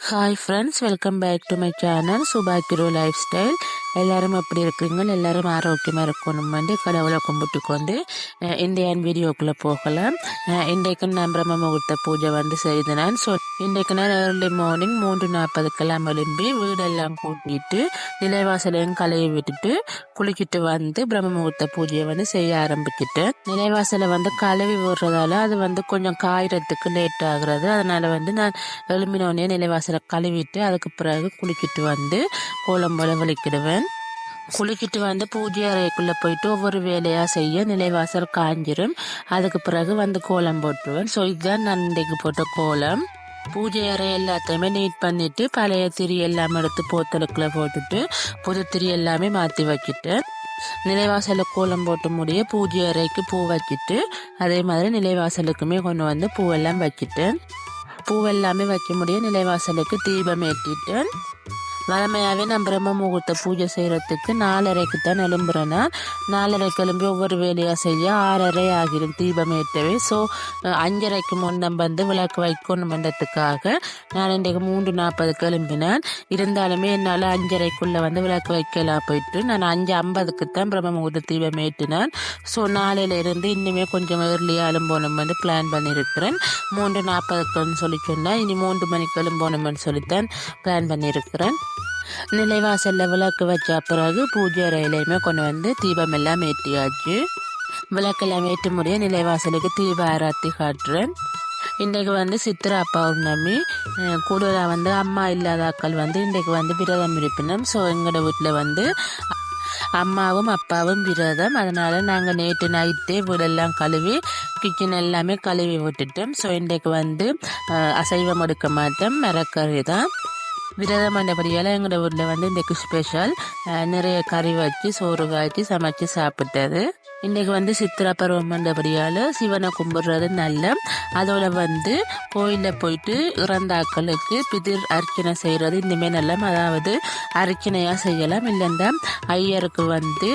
Hi friends welcome back to my channel சுபாக்கிரோ life style எல்லோரும் எப்படி இருக்கிறீங்க? எல்லாரும் ஆரோக்கியமாக இருக்கணும். வந்து கடவுளை கும்பிட்டு கொண்டு அஹ், இன்றைய வீடியோக்குள்ளே போகலாம். இன்றைக்கு நான் பிரம்ம முகூர்த்த பூஜை வந்து செய்தேன். ஸோ இன்றைக்கு நான் ஏர்லி மார்னிங் மூன்று நாற்பதுக்கெல்லாம் எழும்பி வீடெல்லாம் கூட்டிட்டு நிலைவாசலையும் கலையை விட்டுட்டு குளிக்கிட்டு வந்து பிரம்ம முகூர்த்த பூஜையை வந்து செய்ய ஆரம்பிச்சிட்டேன் நிலைவாசலை வந்து கழுவி விடுறதால அது வந்து கொஞ்சம் காயறதுக்கு லேட் ஆகுறது. அதனால் வந்து நான் எழும்பினோடனே நிலைவாசல் கழுவிட்டு அதுக்கு பிறகு குளிக்கிட்டு வந்து கோலம் போல வலிக்கிடுவேன் குளிக்கிட்டு வந்து பூஜை அறைக்குள்ளே போயிட்டு ஒவ்வொரு வேலையாக செய்ய நிலைவாசல் காஞ்சிரும். அதுக்கு பிறகு வந்து கோலம் போட்டுருவேன். ஸோ இதுதான் நான் இன்றைக்கு போட்ட கோலம். பூஜை அறை எல்லாத்தையுமே நீட் பண்ணிவிட்டு பழைய திரி எல்லாம் எடுத்து போத்தலுக்குள்ள போட்டுட்டு புது திரி எல்லாமே மாற்றி வச்சுட்டு நிலைவாசல கோலம் போட்டு முடிய பூஜை அறைக்கு பூ வச்சுட்டு அதே மாதிரி நிலைவாசலுக்குமே கொண்டு வந்து பூவெல்லாம் வச்சுட்டு பூவெல்லாமே வைக்க முடியும். நிலைவாசலுக்கு தீபம் ஏற்றிட்டு வழமையாகவே நான் பிரம்ம முகூர்த்த பூஜை செய்கிறதுக்கு நாலரைக்கு தான் எழும்புறேன்னா நாலரைக்கு கிளம்பி ஒவ்வொரு வேலையாக செய்ய ஆறரை ஆகிரும் தீபம் ஏற்றவே. ஸோ அஞ்சரைக்கு முன்னம் வந்து விளக்கு பண்ணுறதுக்காக நான் இன்றைக்கு மூன்று நாற்பதுக்கு கிளம்பினேன் இருந்தாலுமே என்னால் அஞ்சரைக்குள்ளே வந்து விளக்கு வைக்கலாம் போயிட்டு நான் அஞ்சு ஐம்பதுக்கு தான் பிரம்ம முகூர்த்த தீபம் ஏற்றினேன். ஸோ நாளையிலேருந்து இன்னுமே கொஞ்சம் ஏர்லியாக எழும்போணும் வந்து பிளான் பண்ணியிருக்கிறேன். மூன்று நாற்பதுக்குன்னு சொல்லி சொன்னால் இனி மூன்று மணிக்கு எழும்போணும்னு சொல்லித்தான் பிளான் பண்ணியிருக்கிறேன். நிலைவாசலில் விளக்கு வச்ச பிறகு பூஜை அறையிலையுமே கொண்டு வந்து தீபம் எல்லாம் ஏற்றியாச்சு விளக்கெல்லாம் ஏற்ற முடிய நிலைவாசலுக்கு தீப ஆராத்தி காட்டுறேன். இன்றைக்கு வந்து சித்திரா பௌர்ணமி. கூடுதலாக வந்து அம்மா இல்லாதாக்கள் வந்து இன்றைக்கு வந்து விரதம் இருப்பினோம் ஸோ எங்களோட வீட்டில் வந்து அம்மாவும் அப்பாவும் விரதம். அதனால் நாங்கள் நேற்று நைட்டே வீடெல்லாம் கழுவி கிச்சன் எல்லாமே கழுவி விட்டுட்டோம். ஸோ இன்றைக்கு வந்து அசைவம் எடுக்க மாட்டோம். மரக்கறி தான். விரதம் பண்ணபடியால் எங்களோட ஊரில் வந்து இன்றைக்கு ஸ்பெஷல் நிறைய கறி வச்சு சோறு காய்ச்சி சமைச்சு சாப்பிட்டது. இன்றைக்கு வந்து சித்திரா பருவம் பண்ணபடியால் சிவனை கும்பிடுறது நல்ல. அதோட வந்து கோயிலில் போயிட்டு இறந்தாக்களுக்கு பிதிர் அர்ச்சனை செய்கிறது இனிமேல் நல்ல. அதாவது அர்ச்சனையாக செய்யலாம். இல்லைன்னா ஐயருக்கு வந்து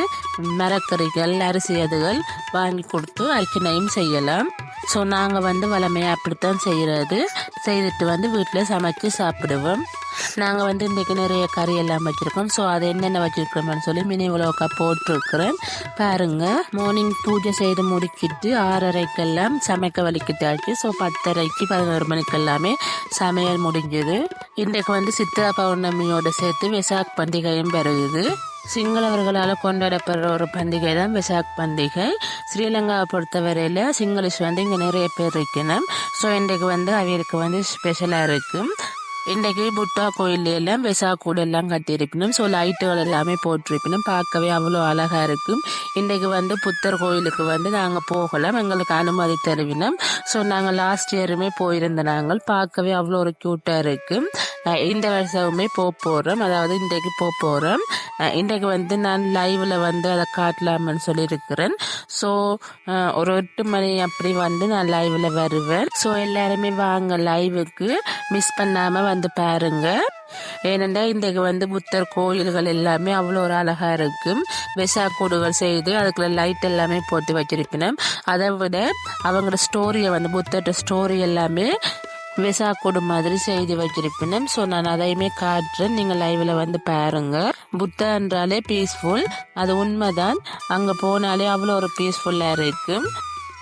மரக்கறிகள் அரிசி அதுகள் வாங்கி கொடுத்து அர்ச்சனையும் செய்யலாம். ஸோ நாங்கள் வந்து வளமையாக அப்படித்தான் செய்கிறது செய்துட்டு வந்து வீட்டில் சமைச்சு சாப்பிடுவோம். நாங்கள் வந்து இன்றைக்கு நிறைய கறி எல்லாம் வச்சுருக்கோம். ஸோ அதை என்னென்ன வச்சுருக்கோம்னு சொல்லி மினி உலோக்கா போட்டிருக்கிறேன். பாருங்கள் மார்னிங் பூஜை செய்து முடிக்கிட்டு ஆறரைக்கெல்லாம் சமைக்க வலிக்கிட்டாச்சு. ஸோ பத்தரைக்கு பதினோரு மணிக்கு எல்லாமே சமையல் முடிஞ்சது. இன்றைக்கு வந்து சித்ரா பௌர்ணமியோட சேர்த்து விசாக் பண்டிகையும் பெருகுது சிங்களவர்களால் கொண்டாடப்படுற ஒரு பண்டிகை தான் விசாக் பண்டிகை. ஸ்ரீலங்காவை பொறுத்தவரையில் சிங்களிஷ் வந்து இங்கே நிறைய பேர் இருக்கணும். ஸோ இன்றைக்கு வந்து அவருக்கு வந்து ஸ்பெஷலாக இருக்கும் இன்றைக்கு புட்டா கோயில் எல்லாம் வெசா கூடெல்லாம் கட்டியிருப்பினும் ஸோ லைட்டுகள் எல்லாமே போட்டிருப்பினும் பார்க்கவே அவ்வளோ அழகாக இருக்கும். இன்றைக்கு வந்து புத்தர் கோயிலுக்கு வந்து நாங்கள் போகலாம். எங்களுக்கு அனுமதி தருவினோம். ஸோ நாங்கள் லாஸ்ட் இயருமே போயிருந்த நாங்கள். பார்க்கவே அவ்வளோ ஒரு க்யூட்டாக இருக்கும். இந்த வருஷமுமே போக போகிறோம் அதாவது இன்றைக்கு போக போகிறோம் இன்றைக்கு வந்து நான் லைவில் வந்து அதை காட்டலாம்னு சொல்லியிருக்கிறேன். ஸோ ஒரு எட்டு மணி அப்படி வந்து நான் லைவில் வருவேன். ஸோ எல்லாருமே வாங்க லைவுக்கு மிஸ் பண்ணாமல் வந்து பாருங்க. ஏனென்றால் இன்றைக்கு வந்து புத்தர் கோயில்கள் எல்லாமே அவ்வளோ ஒரு அழகாக இருக்கும். வெசாக்கூடுகள் செய்து அதுக்குள்ள லைட் எல்லாமே போட்டு வச்சிருக்கணும் அதை விட அவங்களோட ஸ்டோரியை வந்து புத்தர்கிட்ட ஸ்டோரி எல்லாமே விசாக்கூடு மாதிரி செய்து வச்சிருப்பினோம். ஸோ நான் அதையுமே காட்டுறேன். நீங்கள் லைவில் வந்து பாருங்க. புத்தா என்றாலே பீஸ்ஃபுல் அது உண்மைதான். அங்கே போனாலே அவ்வளோ ஒரு பீஸ்ஃபுல்லாக இருக்கும்.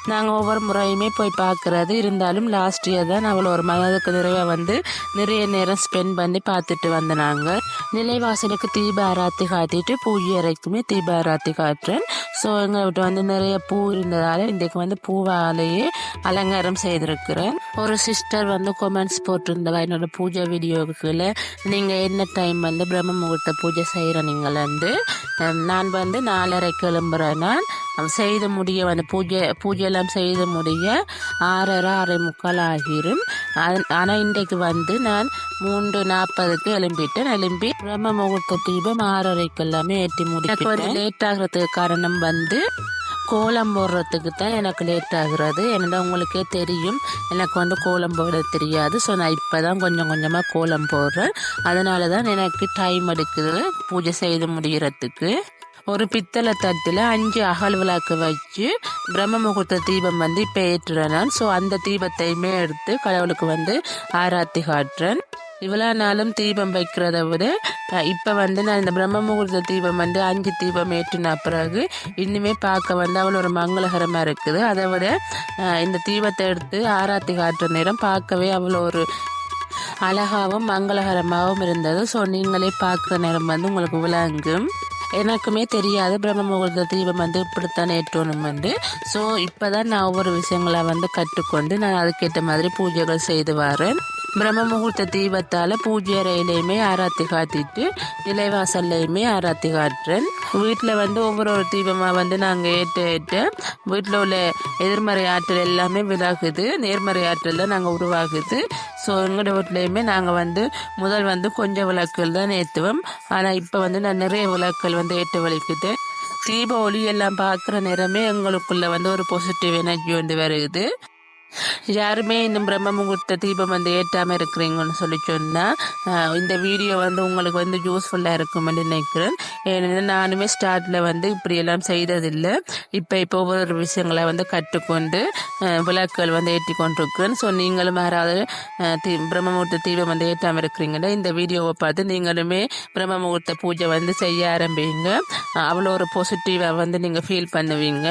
நாங்கள் ஒவ்வொரு முறையுமே போய் பார்க்கறது இருந்தாலும் லாஸ்ட் இயர் தான் அவள் ஒரு மனதுக்கு நிறைய வந்து நிறைய நேரம் ஸ்பெண்ட் பண்ணி பார்த்துட்டு வந்த நாங்கள் நிலைவாசலுக்கு தீப ஆராத்தி காட்டிட்டு பூஜை அறைக்குமே தீபாராத்தி காட்டுறேன். ஸோ எங்கள் வீட்டு வந்து நிறைய பூ இருந்ததால் இன்றைக்கு வந்து பூவாலேயே அலங்காரம் செய்திருக்கிறேன். ஒரு சிஸ்டர் வந்து கொமெண்ட்ஸ் போட்டிருந்தவா என்னோட பூஜை வீடியோக்குள்ள நீங்கள் என்ன டைம் வந்து பிரம்ம முகூர்த்த பூஜை செய்கிற நீங்கள் வந்து நான் வந்து நாலரை கிளம்புறேன் நான் செய்து முடிய வந்து பூஜை பூஜையெல்லாம் செய்து முடிய ஆறரை அரை முக்கால் ஆகிரும். ஆனால் இன்றைக்கு வந்து நான் மூன்று நாற்பதுக்கு எழும்பிட்டேன். எழும்பி பிரம்ம முகூர்த்த தீபம் ஆறரைக்கு எல்லாமே ஏற்றி முடிக்க கொஞ்சம் லேட் ஆகிறதுக்கு காரணம் வந்து கோலம் போடுறதுக்கு தான் எனக்கு லேட் ஆகுறது. என்னடா உங்களுக்கே தெரியும். எனக்கு வந்து கோலம் போட தெரியாது. ஸோ நான் இப்போ தான் கொஞ்சம் கொஞ்சமாக கோலம் போடுறேன். அதனால தான் எனக்கு டைம் எடுக்குது. பூஜை செய்து முடிகிறதுக்கு. ஒரு பித்தளை தட்டில் அஞ்சு அகல் விளக்கு வச்சு பிரம்ம முகூர்த்த தீபம் வந்து இப்போ ஏற்றுறேன் ஸோ அந்த தீபத்தையுமே எடுத்து கடவுளுக்கு வந்து ஆராத்தி காட்டுறேன். இவ்வளோ நாளும் தீபம் வைக்கிறத விட இப்போ வந்து நான் இந்த பிரம்ம முகூர்த்த தீபம் வந்து அஞ்சு தீபம் ஏற்றின பிறகு இன்னுமே பார்க்க வந்து அவ்வளோ ஒரு மங்களகரமாக இருக்குது. அதை விட இந்த தீபத்தை எடுத்து ஆராத்தி காட்டுற நேரம் பார்க்கவே அவ்வளோ ஒரு அழகாகவும் மங்களகரமாகவும் இருந்தது. ஸோ நீங்களே பார்க்குற நேரம் வந்து உங்களுக்கு விளங்கும். எனக்குமே தெரியாது. பிரம்ம முகூர்த்த தீபம் வந்து இப்படித்தான் ஏற்றணும் வந்து. ஸோ இப்போ தான் நான் ஒவ்வொரு விஷயங்களை வந்து கற்றுக்கொண்டு நான் அதுக்கேற்ற மாதிரி பூஜைகள் செய்து வரேன். பிரம்ம முகூர்த்த தீபத்தால் பூஜை அறையிலையுமே ஆராத்தி காத்திட்டு நிலைவாசல்லையுமே ஆராத்தி காட்டுறேன். வீட்டில் வந்து ஒவ்வொரு ஒரு தீபமாக வந்து நாங்கள் ஏற்ற ஏற்ற வீட்டில் உள்ள எதிர்மறை ஆற்றல் எல்லாமே விலகுது. நேர்மறை ஆற்றலில் நாங்கள் உருவாகுது. ஸோ எங்களோட வீட்லேயுமே நாங்கள் வந்து முதல் வந்து கொஞ்சம் விளக்குகள் தான் ஏற்றுவோம் ஆனால் இப்போ வந்து நான் நிறைய விளக்குகள் வந்து ஏற்று வலிக்குது தீப ஒளி எல்லாம் பார்க்குற நேரமே எங்களுக்குள்ளே வந்து ஒரு பாசிட்டிவ் எனர்ஜி வந்து வருது. யாருமே இன்னும் பிரம்ம முகூர்த்த தீபம் வந்து ஏற்றாமல் இருக்கிறீங்கன்னு சொல்லி சொன்னால் இந்த வீடியோ வந்து உங்களுக்கு வந்து யூஸ்ஃபுல்லாக இருக்கும்னு நினைக்கிறேன். ஏன்னா நானுமே ஸ்டார்ட்டில் வந்து இப்படியெல்லாம் செய்ததில்லை. இப்போ இப்போ ஒவ்வொரு விஷயங்களை வந்து கற்றுக்கொண்டு விளக்குகள் வந்து ஏற்றி கொண்டிருக்கிறேன். ஸோ நீங்களும் யாராவது தீ பிரம்ம முகூர்த்த தீபம் வந்து ஏற்றாமல் இருக்கிறீங்கன்னா இந்த வீடியோவை பார்த்து நீங்களுமே பிரம்ம முகூர்த்த பூஜை வந்து செய்ய ஆரம்பிங்க. அவ்வளோ ஒரு பாசிட்டிவாக வந்து நீங்கள் ஃபீல் பண்ணுவீங்க.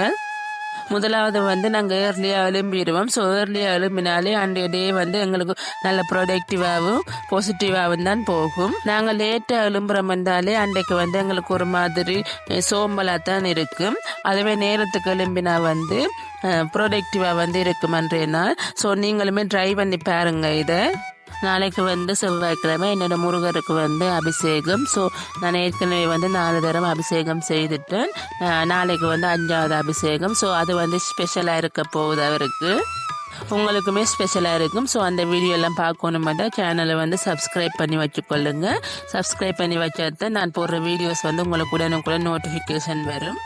முதலாவது வந்து நாங்கள் ஏர்லியாக எழும்பிடுவோம். ஸோ ஏர்லியாக எழும்பினாலே அன்றைய டே வந்து எங்களுக்கு நல்ல ப்ரொடக்டிவாகவும் பாசிட்டிவாகவும் தான் போகும். நாங்கள் லேட்டாக எழும்புறோம் வந்தாலே அன்றைக்கு வந்து எங்களுக்கு ஒரு மாதிரி சோம்பலாக தான் இருக்கும். அதுவே நேரத்துக்கு எழும்பினா வந்து ப்ரொடக்டிவாக வந்து இருக்கும் அன்றைய நாள். ஸோ நீங்களுமே ட்ரை பண்ணி பாருங்கள் இதை. நாளைக்கு வந்து செவ்வாய்க்கிழமை என்னோட முருகருக்கு வந்து அபிஷேகம். ஸோ நான் ஏற்கனவே வந்து நாலு தரம் அபிஷேகம் செய்துட்டேன் நாளைக்கு வந்து அஞ்சாவது அபிஷேகம். ஸோ அது வந்து ஸ்பெஷலாக இருக்க போகுது அவருக்கு. உங்களுக்குமே ஸ்பெஷலாக இருக்கும். ஸோ அந்த வீடியோ எல்லாம் மட்டும். சேனலை வந்து சப்ஸ்கிரைப் பண்ணி வச்சுக்கொள்ளுங்க. சப்ஸ்கிரைப் பண்ணி வச்சா நான் போடுற வீடியோஸ் வந்து உங்களுக்கு உடனுக்குடன் நோட்டிஃபிகேஷன் வரும்.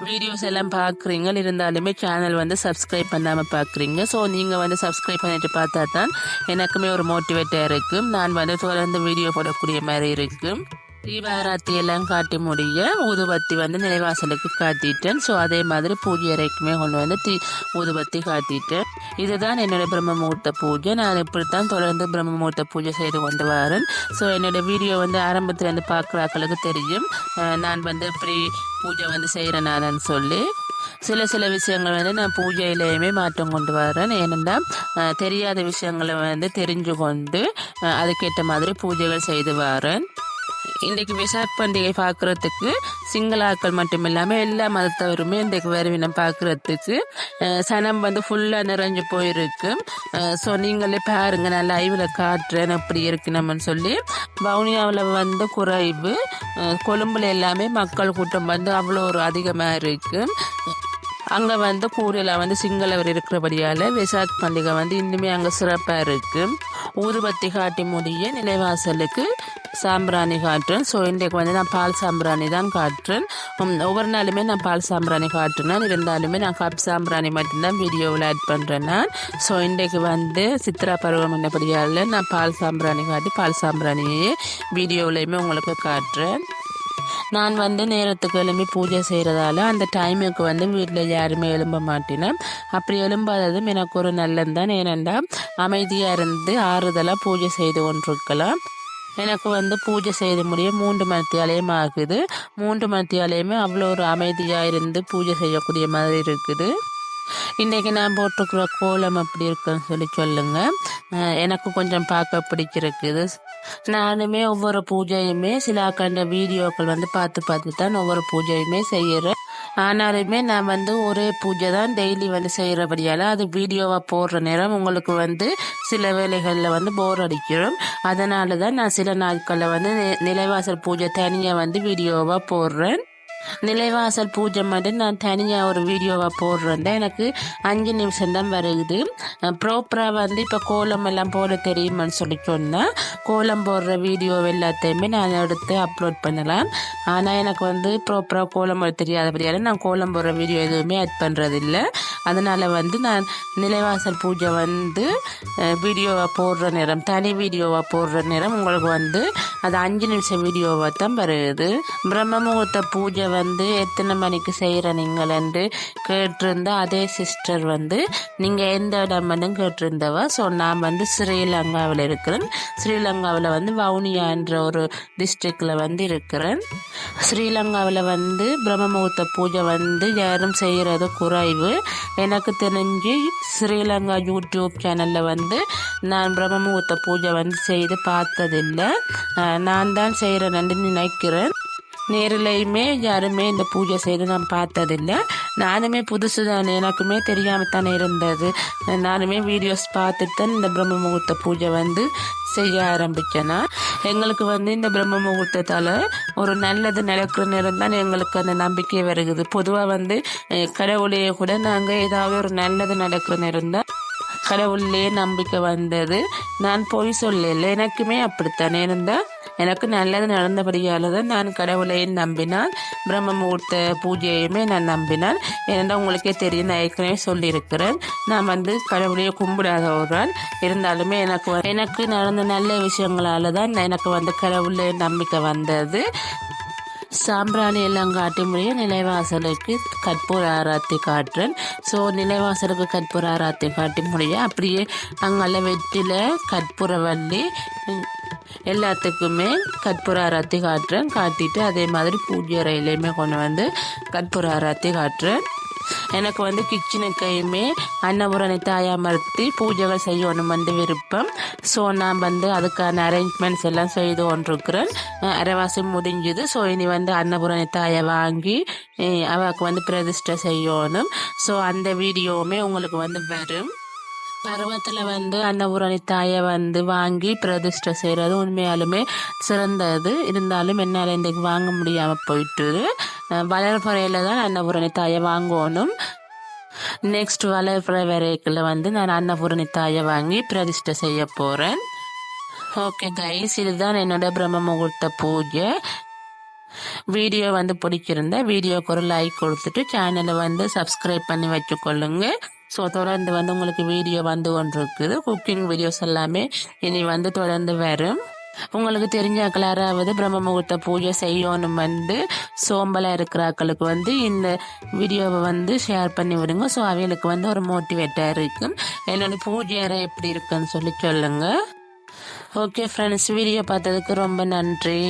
வீடியோஸ் எல்லாம் பார்க்குறீங்க இருந்தாலுமே சேனல் வந்து சப்ஸ்கிரைப் பண்ணாமல் பார்க்குறீங்க ஸோ நீங்கள் வந்து சப்ஸ்கிரைப் பண்ணிட்டு பார்த்தா தான் எனக்குமே ஒரு மோட்டிவேட்டாக இருக்கும். நான் வந்து தொடர்ந்து வீடியோ போடக்கூடிய மாதிரி இருக்கும். தீபாராத்தி எல்லாம் காட்டி முடிய ஊதுபத்தி வந்து நிலைவாசலுக்கு காட்டிட்டேன் ஸோ அதே மாதிரி பூஜை அறைக்குமே கொண்டு வந்து தீ ஊதுபத்தி காட்டிட்டேன் இதுதான் என்னுடைய பிரம்மமூர்த்த பூஜை. நான் இப்படித்தான் தொடர்ந்து பிரம்மமுகூர்த்த பூஜை செய்து கொண்டு வரேன். ஸோ என்னோட வீடியோ வந்து ஆரம்பத்தில் வந்து பார்க்குறாக்களுக்கு தெரியும். நான் வந்து இப்படி பூஜை வந்து செய்கிறேனான்னு சொல்லி. சில சில விஷயங்கள் வந்து நான் பூஜையிலேயுமே மாற்றம் கொண்டு வரேன். ஏனென்றால் தெரியாத விஷயங்களை வந்து தெரிஞ்சு கொண்டு அதுக்கேற்ற மாதிரி பூஜைகள் செய்து வரேன். இன்றைக்கு விசாக் பண்டிகை பார்க்குறதுக்கு சிங்களாக்கள் மட்டும் இல்லாமல் எல்லா மதத்தவருமே இன்றைக்கு வருவினம் பார்க்குறதுக்கு சனம் வந்து ஃபுல்லாக நிறைஞ்சு போயிருக்கு. ஸோ நீங்களே பாருங்கள் நான் லைவில் காட்டுறேன் அப்படி இருக்கு நம்மன்னு சொல்லி. வவுனியாவில் வந்து குறைவு கொழும்புல எல்லாமே மக்கள் கூட்டம் வந்து அவ்வளோ ஒரு அதிகமாக இருக்குது அங்கே வந்து கூரையில் வந்து சிங்களவர் இருக்கிறபடியால் விசாக் பண்டிகை வந்து இன்னுமே அங்கே சிறப்பாக இருக்குது ஊதுபத்தி காட்டி முடிய நிலைவாசலுக்கு சாம்பிராணி காட்டுறேன் ஸோ இன்றைக்கு வந்து நான் பால் சாம்பிராணி தான் காட்டுறேன் ஒவ்வொரு நாளுமே நான் பால் சாம்பிராணி காட்டுறேன் இருந்தாலுமே நான் கப் சாம்பிராணி மட்டும்தான் வீடியோவில் ஆட் பண்ணுறேன் நான் ஸோ இன்றைக்கு வந்து சித்ரா பருவம் என்னபடியால் நான் பால் சாம்பிராணி காட்டி பால் சாம்பிராணியே வீடியோவிலையுமே உங்களுக்கு காட்டுறேன் நான் வந்து நேரத்துக்கு எழும்பி பூஜை செய்கிறதால அந்த டைமுக்கு வந்து வீட்டில் யாருமே எழும்ப மாட்டினேன் அப்படி எழும்பாததும் எனக்கு ஒரு நல்லந்தான் ஏனென்றால் அமைதியாக இருந்து ஆறுதலாக பூஜை செய்து கொண்டிருக்கலாம் எனக்கு வந்து பூஜை செய்து முடிய மூன்று மணித்தியாலயம் ஆகுது. மூன்று மணித்தியாலயமே அவ்வளோ ஒரு அமைதியாக இருந்து பூஜை செய்யக்கூடிய மாதிரி இருக்குது. இன்றைக்கி நான் போட்டிருக்கிற கோலம் அப்படி இருக்குன்னு சொல்லி சொல்லுங்கள் எனக்கு கொஞ்சம் பார்க்க பிடிச்சிருக்குது. நானுமே ஒவ்வொரு பூஜையுமே சில கண்ட வீடியோக்கள் வந்து பார்த்து பார்த்து தான் ஒவ்வொரு பூஜையுமே செய்கிறேன் ஆனாலுமே நான் வந்து ஒரே பூஜை தான் டெய்லி வந்து செய்கிறபடியால் அது வீடியோவாக போடுற நேரம் உங்களுக்கு வந்து சில வேலைகளில் வந்து போர் அடிக்கிறோம் அதனால தான் நான் சில நாட்களில் வந்து நிலைவாசல் பூஜை தனியாக வந்து வீடியோவாக போடுறேன். நிலைவாசல் பூஜை மட்டும் நான் தனியாக ஒரு வீடியோவாக போடுறேன் எனக்கு அஞ்சு நிமிஷம் தான் வருது ப்ராப்பராக வந்து இப்போ கோலம் எல்லாம் போட தெரியுமான்னு சொல்லி சொன்னால் கோலம் போடுற வீடியோ எல்லாத்தையுமே நான் எடுத்து அப்லோட் பண்ணலாம். ஆனால் எனக்கு வந்து ப்ராப்பராக கோலம் போட தெரியாதபடியால் நான் கோலம் போடுற வீடியோ எதுவுமே ஆட் பண்ணுறதில்ல அதனால் வந்து நான் நிலைவாசல் பூஜை வந்து வீடியோவாக போடுற நேரம் தனி வீடியோவாக போடுற நேரம் உங்களுக்கு வந்து அது அஞ்சு நிமிஷம் வீடியோவாக தான் வருது பிரம்ம முகூர்த்த பூஜை வந்து எத்தனை மணிக்கு செய்கிற நீங்கள் என்று கேட்டிருந்த அதே சிஸ்டர் வந்து நீங்கள் எந்த இடம் வந்து ஸோ நான் வந்து ஸ்ரீலங்காவில் இருக்கிறேன். ஸ்ரீலங்காவில் வந்து வவுனியா என்ற ஒரு டிஸ்ட்ரிக்டில் வந்து இருக்கிறேன். ஸ்ரீலங்காவில் வந்து பிரம்மமுகூர்த்த பூஜை வந்து யாரும் செய்கிறது குறைவு. எனக்கு தெரிஞ்சு ஸ்ரீலங்கா யூடியூப் சேனலில் வந்து நான் பிரம்மமுகூர்த்த பூஜை வந்து செய்து பார்த்ததில்லை. நான் தான் செய்கிறேன்னு நினைக்கிறேன். நேரிலையுமே யாருமே இந்த பூஜை செய்து நான் பார்த்ததில்லை. நானுமே புதுசு தானே எனக்குமே தெரியாமல் தானே இருந்தது. நானுமே வீடியோஸ் பார்த்துட்டு தான் இந்த பிரம்ம முகூர்த்த பூஜை வந்து செய்ய ஆரம்பிச்சேன்னா எங்களுக்கு வந்து இந்த பிரம்ம முகூர்த்தத்தால் ஒரு நல்லது நடக்கிற நேரம் தான் எங்களுக்கு அந்த நம்பிக்கை வருகுது பொதுவாக வந்து கடவுளையே கூட நாங்கள் ஏதாவது ஒரு நல்லது நடக்கிற நேரம் தான் கடவுள்லேயே நம்பிக்கை வந்தது. நான் பொய் சொல்லல எனக்குமே அப்படித்தானே இருந்தால் எனக்கு நல்லது நடந்தபடியால் தான் நான் கடவுளையும் நம்பினால் பிரம்ம முகூர்த்த பூஜையுமே நான் நம்பினால் ஏனென்றால் உங்களுக்கே தெரியும் நான் ஏற்கனவே சொல்லியிருக்கிறேன். நான் வந்து கடவுளையே கும்பிடாத ஒரு இருந்தாலுமே எனக்கு எனக்கு நடந்த நல்ல விஷயங்களால் தான் எனக்கு வந்து கடவுளே நம்பிக்கை வந்தது. சாம்பிராணி எல்லாம் காட்டி முடிய நிலைவாசலுக்கு கற்பூர ஆராத்தி காட்டுறேன். ஸோ நிலைவாசலுக்கு கற்பூர ஆராத்தி காட்டி முடிய அப்படியே அங்கெல்லாம் வெற்றில கற்பூரவல்லி உம், எல்லாத்துக்குமே கற்பூர ஆராத்தி காட்டுறேன். காட்டிட்டு அதே மாதிரி பூஜை அறையிலையுமே கொண்டு வந்து கற்பூர ஆராத்தி காட்டுறேன். எனக்கு வந்து கிச்சனுக்கையுமே அன்னபுரணி தாயாமர்த்தி பூஜைகள் செய்யணும் வந்து விருப்பம். ஸோ நான் வந்து அதுக்கான அரேஞ்ச்மெண்ட்ஸ் எல்லாம் செய்து கொண்டிருக்கிறேன். அரைவாசி முடிஞ்சுது. ஸோ இனி வந்து அன்னபுரணி தாயை வாங்கி அவளுக்கு வந்து பிரதிஷ்டை செய்யணும். ஸோ அந்த வீடியோவுமே உங்களுக்கு வந்து வரும். பருவத்தில் வந்து அன்னபூரணி தாயை வந்து வாங்கி பிரதிஷ்டை செய்கிறது உண்மையாலுமே சிறந்தது. இருந்தாலும் என்னால் இன்றைக்கு வாங்க முடியாமல் போயிட்டு வளர்ப்புறையில் தான் அன்னபூரணி தாயை வாங்கணும். நெக்ஸ்ட் வளர்ப்புறை வரைக்குள்ள வந்து நான் அன்னபூரணி தாயை வாங்கி பிரதிஷ்டை செய்ய போகிறேன் ஓகே கைஸ் இதுதான் என்னோட பிரம்ம முகூர்த்த பூஜை. வீடியோ வந்து பிடிச்சிருந்தா வீடியோக்கு ஒரு லைக் கொடுத்துட்டு சேனலை வந்து சப்ஸ்கிரைப் பண்ணி வச்சுக்கொள்ளுங்க. ஸோ தொடர்ந்து வந்து உங்களுக்கு வீடியோ வந்து ஒன்று இருக்குது குக்கிங் வீடியோஸ் எல்லாமே இனி வந்து தொடர்ந்து வரும். உங்களுக்கு தெரிஞ்சாக்கள் யாராவது பிரம்ம முகூர்த்த பூஜை செய்யணும் வந்து சோம்பலாக இருக்கிறாக்களுக்கு வந்து இந்த வீடியோவை வந்து ஷேர் பண்ணி விடுங்க. ஸோ அவங்களுக்கு வந்து ஒரு மோட்டிவேட்டாக இருக்கும். என்னோட பூஜை அறை எப்படி இருக்குன்னு சொல்லி சொல்லுங்கள் ஓகே ஃப்ரெண்ட்ஸ் வீடியோ பார்த்ததுக்கு ரொம்ப நன்றி.